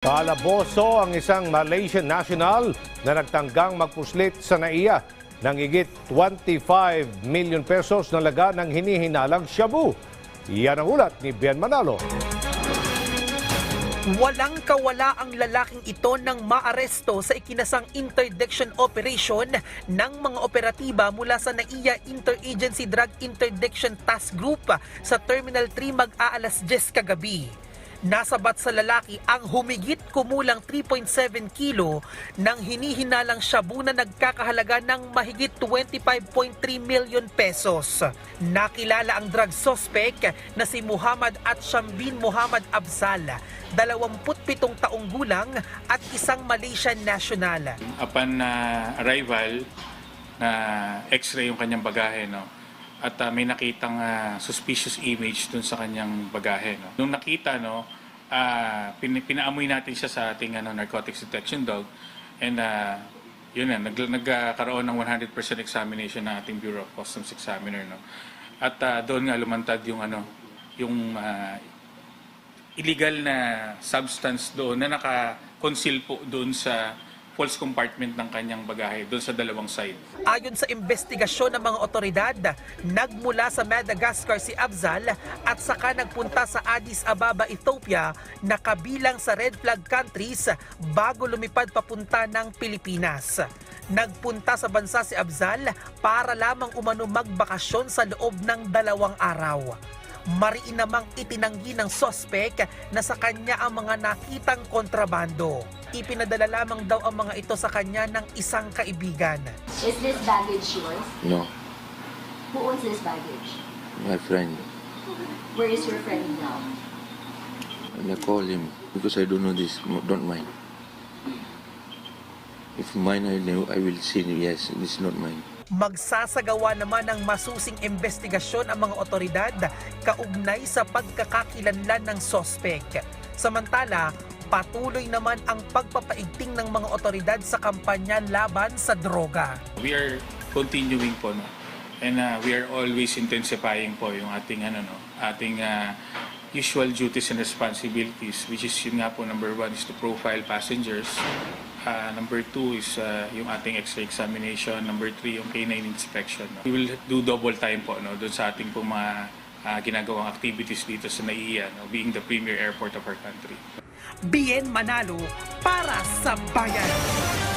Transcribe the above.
Kalaboso ang isang Malaysian national na nagtanggang magpuslit sa NAIA ng higit 25 million pesos na laga ng hinihinalang shabu. Yan ang ulat ni Ben Manalo. Walang kawala ang lalaking ito nang maaresto sa ikinasang interdiction operation ng mga operatiba mula sa NAIA Interagency Drug Interdiction Task Group sa Terminal 3 mag-aalas 10 kagabi. Nasabat sa lalaki ang humigit kumulang 3.7 kilo ng hinihinalang shabu na nagkakahalaga ng mahigit 25.3 million pesos. Nakilala ang drug suspect na si Muhammad at Shambin Muhammad Absal, 27 taong gulang at isang Malaysian national. upon uh, arrival na x-ray yung kanyang bagahe no at uh, may nakitang uh, suspicious image dun sa kanyang bagahe no? Nung nakita no uh, pin- pinaamoy natin siya sa ating ano narcotics detection dog. And uh, yun na nag nagkaroon ng 100% examination ng ating Bureau of Customs Examiner no? At uh, doon nga lumantad yung ano yung uh, illegal na substance doon na naka-conceal po doon sa false compartment ng kanyang bagahe doon sa dalawang side. Ayon sa investigasyon ng mga otoridad, nagmula sa Madagascar si Abzal at saka nagpunta sa Addis Ababa, Ethiopia na kabilang sa red flag countries bago lumipad papunta ng Pilipinas. Nagpunta sa bansa si Abzal para lamang umano magbakasyon sa loob ng dalawang araw. Mariin namang itinanggi ng sospek na sa kanya ang mga nakitang kontrabando. Ipinadala lamang daw ang mga ito sa kanya ng isang kaibigan. Is this baggage yours? No, Who owns this baggage? my friend. Where is your friend now? And I call him because I don't know this. Don't mind. If mine, I know. I will say yes. This is not mine. Magsasagawa naman ng masusing investigasyon ang mga otoridad kaugnay sa pagkakakilanlan ng sospek. Samantala, patuloy naman ang pagpapaigting ng mga otoridad sa kampanya laban sa droga. We are continuing po no. And uh, we are always intensifying po yung ating ano no, ating uh, usual duties and responsibilities which is yun nga po number one is to profile passengers. Uh, number two is uh, yung ating x-ray examination. Number three, yung canine inspection. No? We will do double time po no, doon sa ating po mga uh, ginagawang activities dito sa NAIA, no, being the premier airport of our country. Bien Manalo para sa bayan.